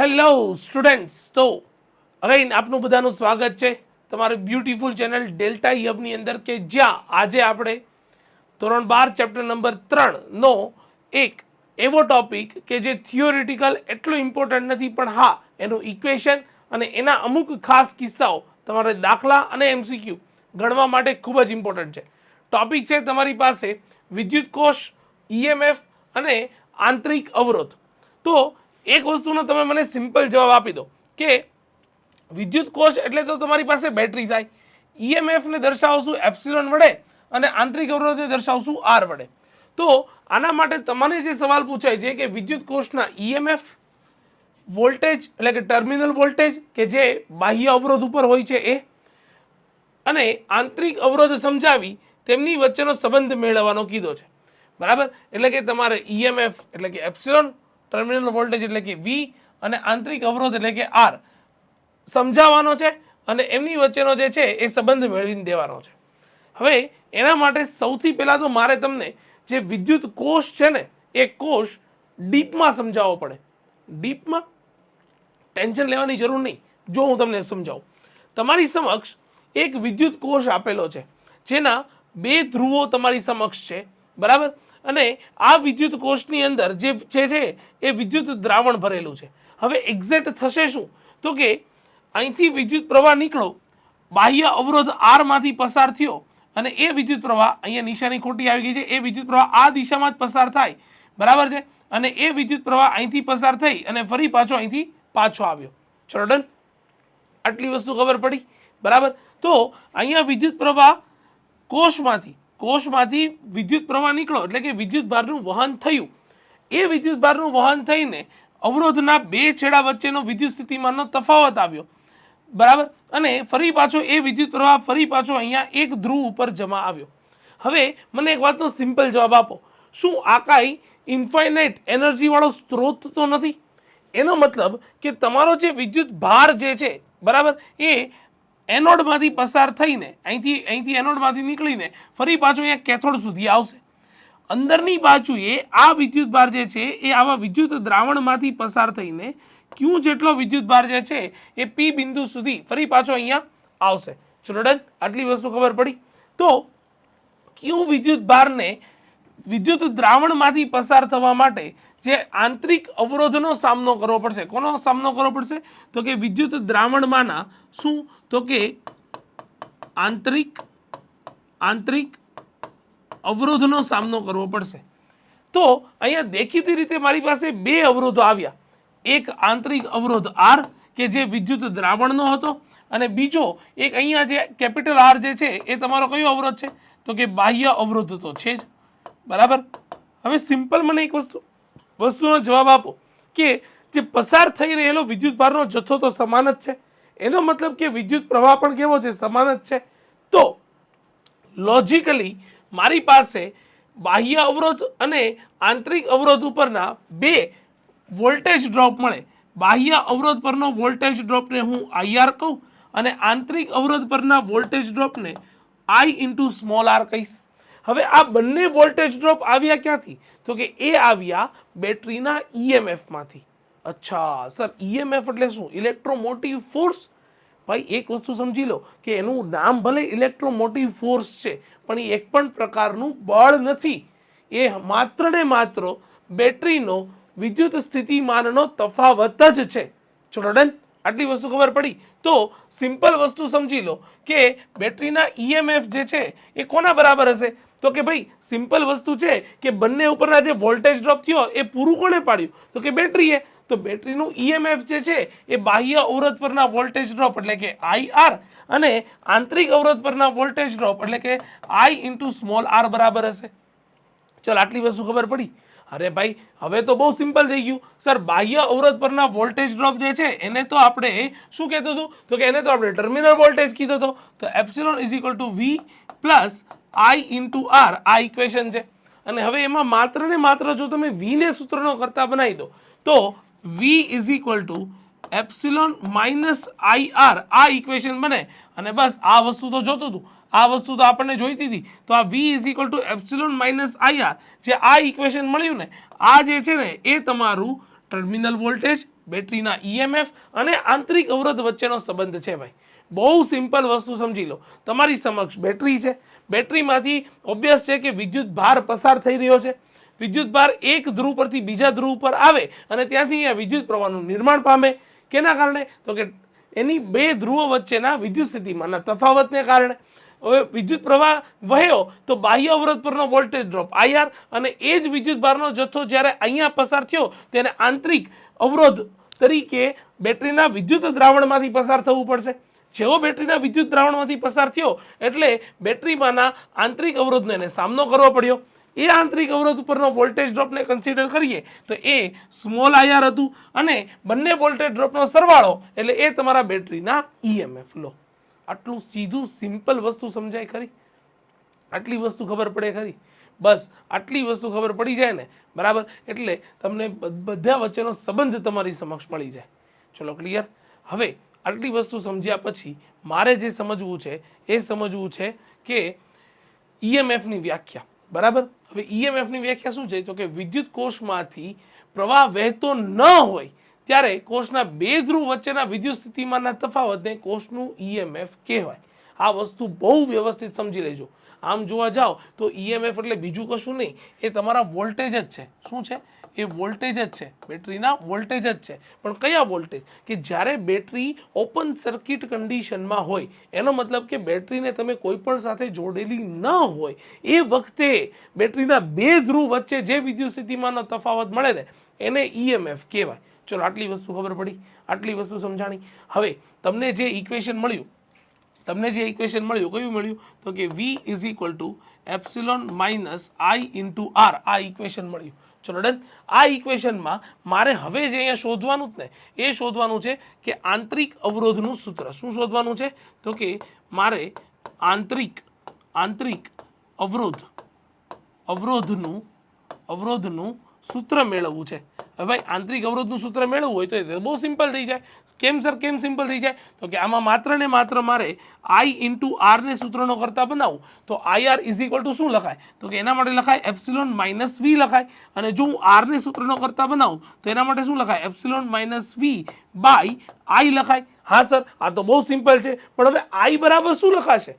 Hello students તો again આપનું બધાનું સ્વાગત છે તમારી બ્યુટીફુલ ચેનલ ડેલ્ટા હબની અંદર કે જ્યાં આજે આપણે ધોરણ બાર ચેપ્ટર નંબર ત્રણનો એક એવો ટોપિક કે જે થિયોરિટિકલ એટલો ઇમ્પોર્ટન્ટ નથી, પણ હા, એનું ઇક્વેશન અને એના અમુક ખાસ કિસ્સાઓ તમારે દાખલા અને એમસીક્યુ ગણવા માટે ખૂબ જ ઇમ્પોર્ટન્ટ છે. ટોપિક છે તમારી પાસે વિદ્યુત કોષ ઈએમએફ અને આંતરિક અવરોધ. તો એક વસ્તુનો તમે મને સિમ્પલ જવાબ આપી દો કે વિદ્યુત કોષ એટલે તો તમારી પાસે બેટરી થાય. ઈએમએફને દર્શાવશું એપ્સિલોન વડે અને આંતરિક અવરોધને દર્શાવશું આર વડે. તો આના માટે તમને જે સવાલ પૂછાય છે કે વિદ્યુત કોષના ઈએમએફ વોલ્ટેજ એટલે કે ટર્મિનલ વોલ્ટેજ કે જે બાહ્ય અવરોધ ઉપર હોય છે એ અને આંતરિક અવરોધ સમજાવી તેમની વચ્ચેનો સંબંધ મેળવવાનો કીધો છે. બરાબર? એટલે કે તમારે ઈએમએફ એટલે કે એપ્સિલોન ટર્મિનલ વોલ્ટેજ એટલે કે વી અને આંતરિક અવરોધ એટલે કે આર સમજાવવાનો છે અને એમની વચ્ચેનો જે છે એ સંબંધ મેળવીને દેવાનો છે. હવે એના માટે સૌથી પહેલાં તો મારે તમને જે વિદ્યુત કોષ છે ને, એ કોષ ડીપમાં સમજાવવો પડે. ડીપમાં? ટેન્શન લેવાની જરૂર નહીં. જો હું તમને સમજાવું. તમારી સમક્ષ એક વિદ્યુત કોષ આપેલો છે. જેના બે ધ્રુવો તમારી સમક્ષ છે. બરાબર? અને આ વિદ્યુત કોષની અંદર જે જે છે, એ વિદ્યુત દ્રાવણ ભરેલું છે. હવે એક્ઝેક્ટ થશે શું? તો કે અહીંથી વિદ્યુત પ્રવાહ નીકળો, બાહ્ય અવરોધ આરમાંથી પસાર થયો અને એ વિદ્યુત પ્રવાહ અહીંયા નિશાની ખોટી આવી ગઈ છે, એ વિદ્યુત પ્રવાહ આ દિશામાં જ પસાર થાય. બરાબર છે? અને એ વિદ્યુત પ્રવાહ અહીંથી પસાર થઈ અને ફરી પાછો અહીંથી પાછો આવ્યો. ચલો આટલી વસ્તુ ખબર પડી. બરાબર? તો અહીંયા વિદ્યુત પ્રવાહ કોષમાંથી કોષમાંથી વિદ્યુત પ્રવાહ નીકળો એટલે કે વિદ્યુત ભારનું વહન થયું. એ વિદ્યુત ભારનું વહન થઈને અવરોધના બે છેડા વચ્ચેનો વિદ્યુત સ્થિતિમાનનો તફાવત આવ્યો. બરાબર? અને ફરી પાછો એ વિદ્યુત પ્રવાહ ફરી પાછો અહીંયા એક ધ્રુવ ઉપર જમા આવ્યો. હવે મને એક વાતનો સિમ્પલ જવાબ આપો. શું આ કાંઈ ઇન્ફાઇનાઇટ એનર્જીવાળો સ્ત્રોત તો નથી? એનો મતલબ કે તમારો જે વિદ્યુત ભાર જે છે, બરાબર, એ એનોડમાંથી પસાર થઈને, અહીંથી અહીંથી એનોડમાંથી નીકળીને ફરી પાછો અહીંયા કેથોડ સુધી આવશે. અંદરની બાજુએ આ વિદ્યુત ભાર જે છે, એ આવા વિદ્યુત દ્રાવણમાંથી પસાર થઈને ક્યુ જેટલો વિદ્યુત ભાર જે છે, એ પી બિંદુ સુધી ફરી પાછો અહીંયા આવશે. ચલો આટલી વસ્તુ ખબર પડી. તો ક્યુ વિદ્યુત ભારને વિદ્યુત દ્રાવણમાંથી પસાર થવા માટે જે આંતરિક અવરોધનો સામનો કરવો પડશે. કોનો સામનો કરવો પડશે? તો કે વિદ્યુત દ્રાવણમાંના શું તો કે આંતરિક આંતરિક અવરોધનો સામનો કરવો પડશે. તો અહીંયા દેખીતી રીતે મારી પાસે બે અવરોધો આવ્યા. એક આંતરિક અવરોધ આર કે જે વિદ્યુત દ્રાવણનો હતો અને બીજો એક અહીંયા જે કેપિટલ આર જે છે એ તમારો કયો અવરોધ છે? તો કે બાહ્ય અવરોધ તો છે જ. બરાબર? હવે સિમ્પલ મને એક વસ્તુ, વસ્તુનો જવાબ આપો કે જે પસાર થઈ રહેલો વિદ્યુત ભારનો જથ્થો તો સમાન જ છે. એનો મતલબ કે વિદ્યુત પ્રવાહ પણ કેવો છે? સમાન જ છે. તો લોજિકલી મારી પાસે બાહ્ય અવરોધ અને આંતરિક અવરોધ ઉપરના બે વોલ્ટેજ ડ્રોપ મળે. બાહ્ય અવરોધ પરનો વોલ્ટેજ ડ્રોપને હું આઈઆર કહું અને આંતરિક અવરોધ પરના વોલ્ટેજ ડ્રોપને આઈ ઇન્ટુ સ્મોલ આર કહીશ. હવે આ બંને વોલ્ટેજ ડ્રોપ આવ્યા ક્યાંથી? તો કે એ આવ્યા બેટરીના ઈએમએફમાંથી અચ્છા, સર ઈએમએફ એટલે શું? ઇલેક્ટ્રોમોટિવ ફોર્સ ભાઈ, એક વસ્તુ સમજી લો કે એનું નામ ભલે ઇલેક્ટ્રોમોટિવ ફોર્સ છે, પણ એ એક પણ પ્રકારનું બળ નથી. એ માત્ર ને માત્ર બેટરીનો વિદ્યુત સ્થિતિમાનનો તફાવત જ છે. ડન, આટલી વસ્તુ ખબર પડી? તો સિમ્પલ વસ્તુ સમજી લો કે બેટરીના ઈએમએફ જે છે, એ કોના બરાબર હશે? તો કે ભાઈ, સિમ્પલ વસ્તુ છે કે બંને ઉપરના જે વોલ્ટેજ ડ્રોપ થયો, એ પૂરું કોણે પાડ્યું? તો કે બેટરીએ. તો બેટરીનું ઈએમએફ જે છે એ બાહ્ય અવરોધ પરના વોલ્ટેજ ડ્રોપ એટલે કે આઈઆર અને આંતરિક અવરોધ પરના વોલ્ટેજ ડ્રોપ એટલે કે આઈ ઇન્ટુ સ્મોલ આર બરાબર હશે. ચાલ, આટલી વસ્તુ ખબર પડી? અરે ભાઈ, હવે તો બહુ સિમ્પલ થઈ ગયું. સર, બાહ્ય અવરોધ પરના વોલ્ટેજ ડ્રોપ જે છે, એને તો આપણે શું કહેતું હતું? તો કે એને તો આપણે ટર્મિનલ વોલ્ટેજ કીધો હતો. તો epsilon is equal to V plus I into R આ ઇક્વેશન છે. અને હવે એમાં માત્ર ને માત્ર જો તમે વીને સૂત્રનો કરતા બનાવી દો, તો V is equal to epsilon minus I R આ ઇક્વેશન બને. અને બસ આ વસ્તુ તો જોતું હતું. આ વસ્તુ તો આપણને જોઈતી હતી. તો આ V is equal to epsilon minus I જે આ ઇક્વેશન મળ્યું ને, આ જે છે ને, એ તમારું ટર્મિનલ વોલ્ટેજ બેટરીના ઈએમએફ અને આંતરિક અવરોધ વચ્ચેનો સંબંધ છે ભાઈ. બહુ સિમ્પલ વસ્તુ સમજી લો. તમારી સમક્ષ બેટરી છે. બેટરીમાંથી ઓબ્વિયસ છે કે વિદ્યુત ભાર પસાર થઈ રહ્યો છે. વિદ્યુત ભાર એક ધ્રુવ પરથી બીજા ધ્રુવ પર આવે અને ત્યાંથી અહીંયા વિદ્યુત પ્રવાહનું નિર્માણ પામે. કેના કારણે? તો કે એની બે ધ્રુવો વચ્ચેના વિદ્યુત સ્થિતિમાંના તફાવતને કારણે. હવે વિદ્યુત પ્રવાહ વહ્યો તો બાહ્ય અવરોધ પરનો વોલ્ટેજ ડ્રોપ આઈઆર અને એ જ વિદ્યુત ભારનો જથ્થો જ્યારે અહીંયા પસાર થયો, તેને આંતરિક અવરોધ તરીકે બેટરીના વિદ્યુત દ્રાવણમાંથી પસાર થવું પડશે. જેવો બેટરીના વિદ્યુત દ્રાવણમાંથી પસાર થયો, એટલે બેટરીમાંના આંતરિક અવરોધને એને સામનો કરવો પડ્યો. એ આંતરિક અવરોધ ઉપરનો વોલ્ટેજ ડ્રોપને કન્સિડર કરીએ તો એ સ્મોલ આઈઆર હતું અને બંને વોલ્ટેજ ડ્રોપનો સરવાળો એટલે એ તમારા બેટરીના ઈએમએફ લો. આટલું સીધું સિમ્પલ વસ્તુ સમજાય ખરી? આટલી વસ્તુ ખબર પડે ખરી? બસ, આટલી વસ્તુ ખબર પડી જાય ને, બરાબર? એટલે તમને બધા વચ્ચેનો સંબંધ તમારી સમક્ષ મળી જાય. ચલો ક્લિયર હવે આટલી વસ્તુ સમજ્યા પછી મારે જે સમજવું છે, એ સમજવું છે કે ઈએમએફની વ્યાખ્યા. બરાબર? હવે ઈએમએફની વ્યાખ્યા શું છે? તો કે વિદ્યુત કોષમાંથી પ્રવાહ વહેતો ન હોય ત્યારે કોષના બે ધ્રુવ વચ્ચેના વિદ્યુત સ્થિતિમાનના તફાવતને કોષનું ઈએમએફ કહેવાય. આ વસ્તુ બહુ વ્યવસ્થિત સમજી લેજો. આમ જોવા જાઓ તો ઈએમએફ એટલે બીજું કશું નહીં. એ તમારા વોલ્ટેજ જ છે. શું છે? એ વોલ્ટેજ જ છે. બેટરીના વોલ્ટેજ જ છે. પણ કયા વોલ્ટેજ? કે જ્યારે બેટરી ઓપન સર્કિટ કન્ડિશનમાં હોય, એનો મતલબ કે બેટરીને તમે કોઈ પણ સાથે જોડેલી ન હોય, એ વખતે બેટરીના બે ધ્રુવ વચ્ચે જે વિદ્યુત સ્થિતિમાંનો તફાવત મળે ને, એને ઈએમએફ કહેવાય. ચલો આટલી વસ્તુ ખબર પડી. આટલી વસ્તુ સમજાણી. હવે તમને જે ઇક્વેશન મળ્યું, તમને જે ઇક્વેશન મળ્યું, કયું મળ્યું? તો કે V is equal to epsilon minus I into R આ ઇક્વેશન મળ્યું. ચલો ડન. આ ઇક્વેશનમાં મારે હવે જે અહીંયા શોધવાનું જ ને, એ શોધવાનું છે કે આંતરિક અવરોધનું સૂત્ર. શું શોધવાનું છે? તો કે મારે આંતરિક આંતરિક અવરોધ, અવરોધનું અવરોધનું સૂત્ર મેળવવું છે. હવે ભાઈ, આંતરિક અવરોધનું સૂત્ર મેળવવું હોય તો એ બહુ સિમ્પલ થઈ જાય. કેમ સર, કેમ સિમ્પલ થઈ જાય? તો કે આમાં માત્ર ને માત્ર મારે આઈ ઇન્ટુ આરને સૂત્રનો કરતા બનાવું. તો I R is equal to શું લખાય? તો કે એના માટે લખાય એપ્સિલોન માઇનસ વી લખાય. અને જો હું આરને સૂત્રનો કરતા બનાવું, તો એના માટે શું લખાય? Epsilon minus V by I લખાય. હા, સર, આ તો બહુ સિમ્પલ છે. પણ હવે આઈ બરાબર શું લખાશે?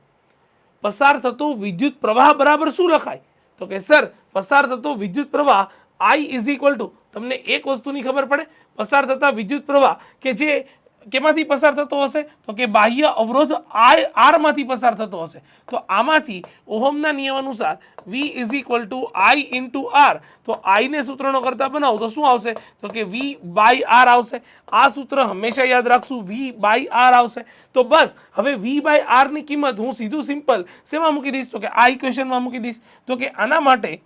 પસાર થતો વિદ્યુત પ્રવાહ બરાબર શું લખાય? તો કે, સર, પસાર થતો વિદ્યુત પ્રવાહ આઈ ઇઝ ઇક્વલ ટુ તમને એક વસ્તુની ખબર પડે? પસાર થતા વિદ્યુત પ્રવાહ કે જે કેમાંથી પસાર થતો હશે? તો કે બાહ્ય અવરોધ આઈ આરમાંથી પસાર થતો હશે. તો આમાંથી ઓહમના નિયમ અનુસાર V is equal to I into R તો આઈને સૂત્રનો કરતા બનાવો, તો શું આવશે? તો કે વી બાય આર આવશે. આ સૂત્ર હંમેશા યાદ રાખશું. વી બાય આર આવશે. તો બસ, હવે વી બાય આરની કિંમત હું સીધું સિમ્પલ શેમાં મૂકી દઈશ? તો કે આ ઇક્વેશનમાં મૂકી દઈશ. તો કે આના માટે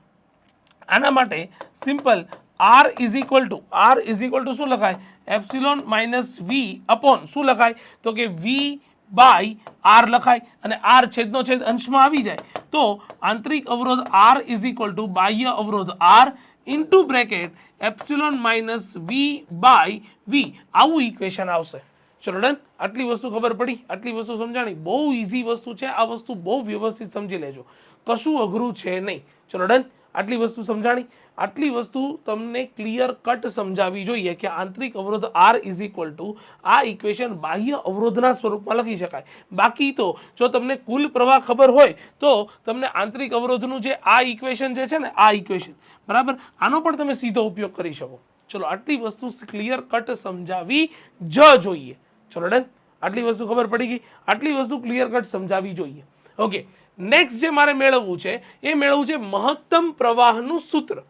આના માટે simple R is equal to R is equal to શું લખાય? એપ્સિલોન માઇનસ વી અપોન શું લખાય? તો કે વી બાય આર લખાય અને આર છેદનો છેદ અંશમાં આવી જાય. તો આંતરિક અવરોધ આર ઇઝ ઇક્વલ ટુ બાહ્ય અવરોધ R into bracket epsilon minus V by V આવું ઇક્વેશન આવશે. ચલો ડન આટલી વસ્તુ ખબર પડી. આટલી વસ્તુ સમજાણી. બહુ ઇઝી વસ્તુ છે. આ વસ્તુ બહુ વ્યવસ્થિત સમજી લેજો. કશું અઘરું છે નહીં. ચલો ડન આટલી વસ્તુ સમજાણી? આટલી વસ્તુ તમને ક્લિયર કટ સમજાવવી જોઈએ કે આંતરિક અવરોધ આર ઇઝ ઇક્વલ ટુ આ ઇક્વેશન બાહ્ય અવરોધના સ્વરૂપમાં લખી શકાય. બાકી તો જો તમને કુલ પ્રવાહ ખબર હોય, તો તમને આંતરિક અવરોધનું જે આ ઇક્વેશન જે છે ને, આ ઇક્વેશન બરાબર? આનો પણ તમે સીધો ઉપયોગ કરી શકો. ચલો, આટલી વસ્તુ ક્લિયર કટ સમજાવી જ જોઈએ. ચલો ડન આટલી વસ્તુ ખબર પડી ગઈ? આટલી વસ્તુ ક્લિયર કટ સમજાવી જોઈએ. ઓકે નેક્સ્ટ જે મારે મેળવવું છે, એ મેળવવું છે મહત્તમ પ્રવાહનું સૂત્ર.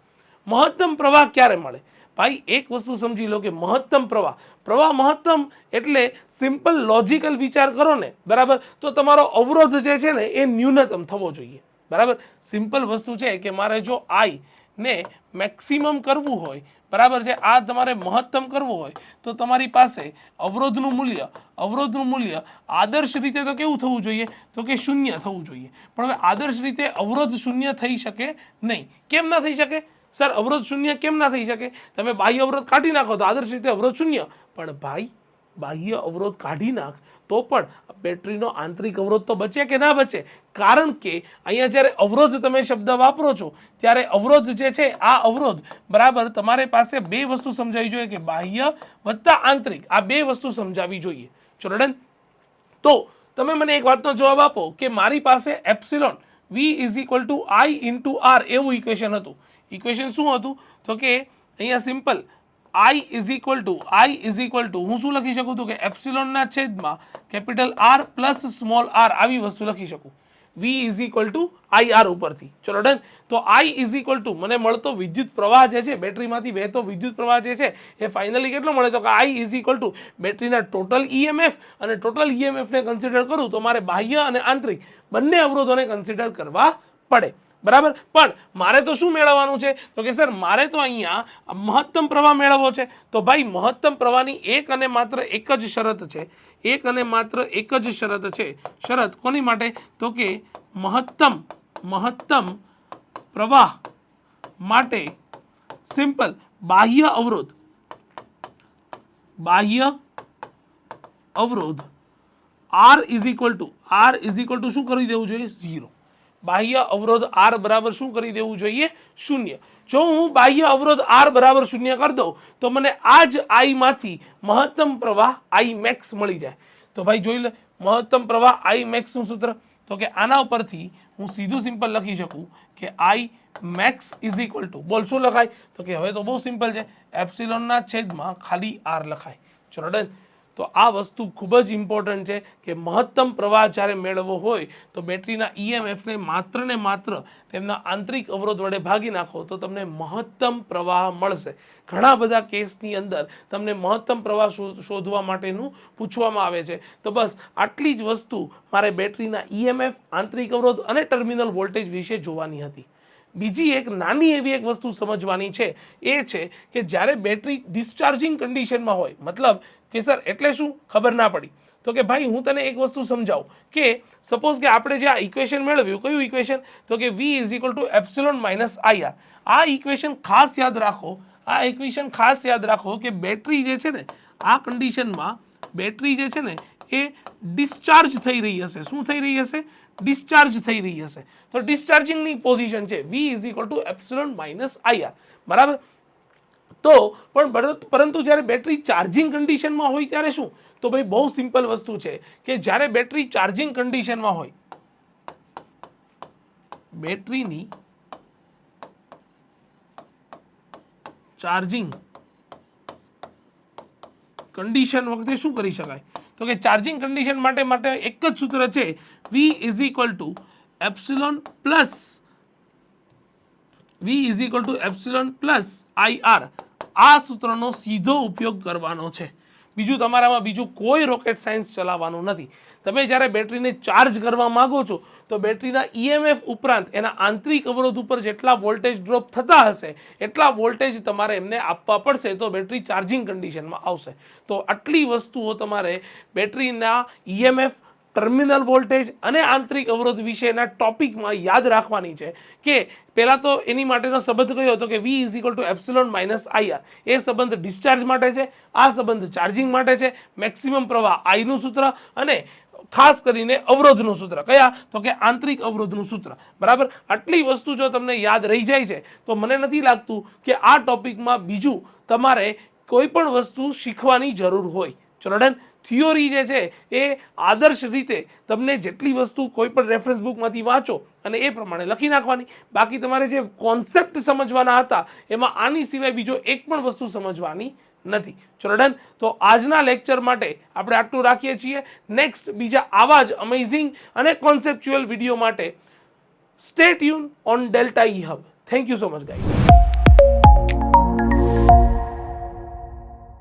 મહત્તમ પ્રવાહ ક્યારે મળે? ભાઈ, એક વસ્તુ સમજી લો કે મહત્તમ પ્રવાહ. પ્રવાહ મહત્તમ એટલે સિમ્પલ લોજિકલ વિચાર કરો ને, બરાબર? તો તમારો અવરોધ જે છે ને, એ ન્યૂનતમ થવો જોઈએ. બરાબર? સિમ્પલ વસ્તુ છે કે મારે જો આઈ ને મેક્સિમમ કરવું હોય બરાબર છે? આ તમારે મહત્તમ કરવો હોય તો તમારી પાસે અવરોધનું મૂલ્ય અવરોધનું મૂલ્ય આદર્શ રીતે તો કેવું થવું જોઈએ? તો કે શૂન્ય થવું જોઈએ. પણ હવે આદર્શ રીતે અવરોધ શૂન્ય થઈ શકે નહીં. કેમ ના થઈ શકે? સર, અવરોધ શૂન્ય કેમ ના થઈ શકે? તમે બાહ્ય અવરોધ કાઢી નાખો તો આદર્શ રીતે અવરોધ શૂન્ય. પણ ભાઈ બાહ્ય અવરોધ કાઢી નાખ, તો પણ બેટરીનો આંતરિક અવરોધ તો બચે કે ના બચે? કારણ કે અહીંયા જ્યારે અવરોધ તમે શબ્દ વાપરો છો, ત્યારે અવરોધ જે છે, આ અવરોધ, બરાબર, તમારે પાસે બે વસ્તુ સમજાવવી જોઈએ કે બાહ્ય વત્તા આંતરિક, આ બે વસ્તુ સમજાવવી જોઈએ. ચલો તો તમે મને એક વાતનો જવાબ આપો કે મારી પાસે epsilon V is equal to I into R એવું ઇક્વેશન હતું. ઇક્વેશન શું હતું? તો કે અહીંયા simple I is equal to I is equal to હું શું લખી શકું છું કે એપ્સિલોનના છેદમાં capital R plus small R આવી વસ્તુ લખી શકું. V is equal to I R ઉપરથી. ચલો ડન તો આઈ ઇઝ ઇક્વલ ટુ મને મળતો વિદ્યુત પ્રવાહ જે છે બેટરીમાંથી વહેતો વિદ્યુત પ્રવાહ જે છે, એ ફાઇનલી કેટલો મળે? તો કે આઈ ઇઝ ઇક્વલ ટુ બેટરીના ટોટલ ઈએમએફ અને ટોટલ ઈએમએફને કન્સિડર કરું તો મારે બાહ્ય અને આંતરિક બંને અવરોધોને કન્સિડર કરવા પડે. બરાબર? પણ મારે તો શું મેળવવાનું છે? તો કે સર, મારે તો અહીંયા મહત્તમ પ્રવાહ મેળવવો છે. તો ભાઈ, મહત્તમ પ્રવાહની એક અને માત્ર એક જ શરત છે. એક અને માત્ર એક જ શરત છે. શરત કોની માટે? તો કે મહત્તમ મહત્તમ પ્રવાહ માટે સિમ્પલ, બાહ્ય અવરોધ. બાહ્ય અવરોધ. R is equal to R is equal to શું કરી દેવું જોઈએ? ઝીરો બાહ્ય અવરોધ આર બરાબર શું કરી દેવું જોઈએ? શૂન્ય. જો હું બાહ્ય અવરોધ આર બરાબર શૂન્ય કરી દઉં, તો મને આ જ આઈમાંથી મહત્તમ પ્રવાહ આઈ મેક્સ મળી જાય. તો ભાઈ જોઈ લે, મહત્તમ પ્રવાહ આઈ મેક્સનું સૂત્ર? તો કે આના ઉપરથી હું સીધું સિમ્પલ લખી શકું કે I max is equal to બોલ શું લખાય? તો કે હવે તો બહુ સિમ્પલ છે. એપ્સિલોનના છેદમાં ખાલી આર લખાય. ચલો ડન. તો આ વસ્તુ ખૂબ જ ઇમ્પોર્ટન્ટ છે કે મહત્તમ પ્રવાહ જ્યારે મેળવવો હોય તો બેટરીના ઈએમએફને માત્ર ને માત્ર તેમના આંતરિક અવરોધ વડે ભાગી નાખો તો તમને મહત્તમ પ્રવાહ મળશે. ઘણા બધા કેસની અંદર તમને મહત્તમ પ્રવાહ શોધવા માટેનું પૂછવામાં આવે છે. તો બસ આટલી જ વસ્તુ મારે બેટરીના ઈએમએફ આંતરિક અવરોધ અને ટર્મિનલ વોલ્ટેજ વિશે જોવાની હતી. બીજી એક નાની એવી એક વસ્તુ સમજવાની છે, એ છે કે જ્યારે બેટરી ડિસ્ચાર્જિંગ કન્ડિશનમાં હોય, મતલબ કે સર એટલે શું? ખબર ના પડી. તો કે ભાઈ, હું તને એક વસ્તુ સમજાવું કે સપોઝ કે આપણે જે આ ઇક્વેશન મેળવ્યું, કયું ઇક્વેશન તો કે V is equal to epsilon minus IR આ ઇક્વેશન ખાસ યાદ રાખો, આ ઇક્વેશન ખાસ યાદ રાખો કે બેટરી જે છે ને, આ કન્ડિશનમાં બેટરી જે છે ને, એ ડિસ્ચાર્જ થઈ રહી હશે. શું થઈ રહી હશે? ડિસ્ચાર્જ થઈ રહી હશે. તો ડિસ્ચાર્જિંગની પોઝિશન છે V is equal to epsilon minus IR બરાબર? તો પણ પરંતુ જ્યારે બેટરી ચાર્જિંગ કન્ડિશનમાં હોય ત્યારે શું? તો ભાઈ બહુ સિમ્પલ વસ્તુ છે કે જ્યારે બેટરી ચાર્જિંગ કન્ડિશનમાં હોય, બેટરીની ચાર્જિંગ કન્ડિશન વખતે શું કરી શકાય? તો કે ચાર્જિંગ કન્ડિશન માટે માટે એક જ સૂત્ર છે V is equal to epsilon plus V is equal to epsilon plus IR આ સૂત્રનો સીધો ઉપયોગ કરવાનો છે. બીજું તમારામાં બીજું કોઈ રોકેટ સાયન્સ ચલાવવાનું નથી. તમે જ્યારે બેટરીને ચાર્જ કરવા માંગો છો, તો બેટરીના ઈએમએફ ઉપરાંત એના આંતરિક અવરોધ ઉપર જેટલા વોલ્ટેજ ડ્રોપ થતા હશે, એટલા વોલ્ટેજ તમારે એમને આપવા પડશે, તો બેટરી ચાર્જિંગ કન્ડિશનમાં આવશે. તો આટલી વસ્તુઓ તમારે બેટરીના ઈએમએફ ટર્મિનલ વોલ્ટેજ અને આંતરિક અવરોધ વિશેના ટોપિકમાં યાદ રાખવાની છે કે પહેલાં તો એની માટેનો સંબંધ કયો હતો કે V is equal to epsilon minus IR એ સંબંધ ડિસ્ચાર્જ માટે છે, આ સંબંધ ચાર્જિંગ માટે છે મેક્સિમમ પ્રવાહ આઈનું સૂત્ર અને ખાસ કરીને અવરોધનું સૂત્ર. કયા? તો કે આંતરિક અવરોધનું સૂત્ર. બરાબર? આટલી વસ્તુ જો તમને યાદ રહી જાય છે, તો મને નથી લાગતું કે આ ટોપિકમાં બીજું તમારે કોઈ પણ વસ્તુ શીખવાની જરૂર હોય. ચલો ડન થિયોરી જે છે એ આદર્શ રીતે તમને જેટલી વસ્તુ કોઈ પણ રેફરન્સ બુકમાંથી વાંચો અને એ પ્રમાણે લખી નાખવાની. બાકી તમારે જે કોન્સેપ્ટ સમજવાના હતા, એમાં આની સિવાય બીજો એક પણ વસ્તુ સમજવાની નથી. ચલો ડન તો આજના લેક્ચર માટે આપણે આટલું રાખીએ છીએ. નેક્સ્ટ બીજા આવા જ અમેઝિંગ અને કોન્સેપ્ચ્યુઅલ વીડિયો માટે stay tune on Delta E hub thank you so much guys